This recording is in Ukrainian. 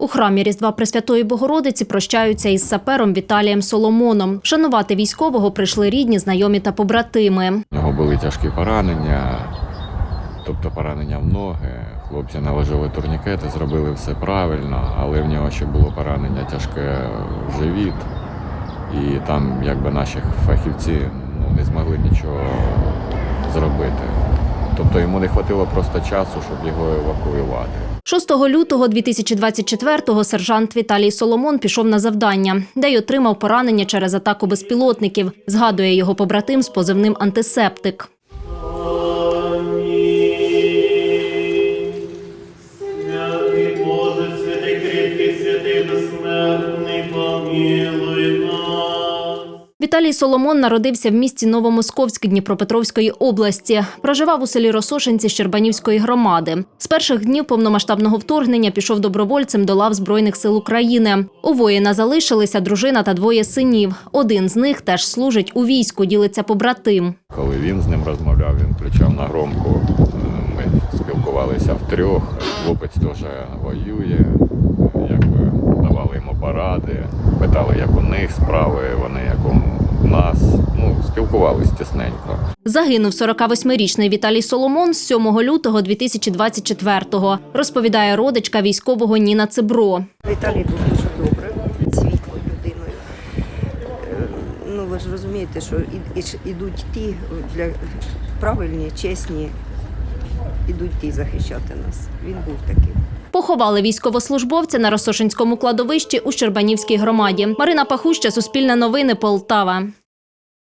У храмі Різдва Пресвятої Богородиці прощаються із сапером Віталієм Соломоном. Шанувати військового прийшли рідні, знайомі та побратими. У нього були тяжкі поранення, тобто поранення в ноги. Хлопці наложили турнікети, зробили все правильно, але в нього ще було поранення тяжке в живіт. І там якби наші фахівці ну, не змогли нічого зробити. Тобто йому не вистачило просто часу, щоб його евакуювати. 6 лютого 2024-го сержант Віталій Соломон пішов на завдання, де й отримав поранення через атаку безпілотників. Згадує його побратим з позивним антисептик. Святий Боже, святий кріпкий, святий безсмертний, помилуй нас. Віталій Соломон народився в місті Новомосковськ Дніпропетровської області. Проживав у селі Росошинці Щербанівської громади. З перших днів повномасштабного вторгнення пішов добровольцем до лав Збройних сил України. У воїна залишилися дружина та двоє синів. Один з них теж служить у війську, ділиться побратим. Коли він з ним розмовляв, він включав на громку. Ми спілкувалися втрьох. Хлопець теж воює, якби давали йому поради, питали, як у них справи, вони як у нас. Ну, спілкувалися тісненько. Загинув 48-річний Віталій Соломон з 7 лютого 2024-го, розповідає родичка військового Ніна Цибро. Віталій був дуже добрим, світлою людиною. Е, Ну, ви ж розумієте, що ідуть ті для правильні, чесні, ідуть ті захищати нас. Він був таким. Поховали військовослужбовця на Росошинському кладовищі у Щербанівській громаді. Марина Пахуща, Суспільне новини, Полтава.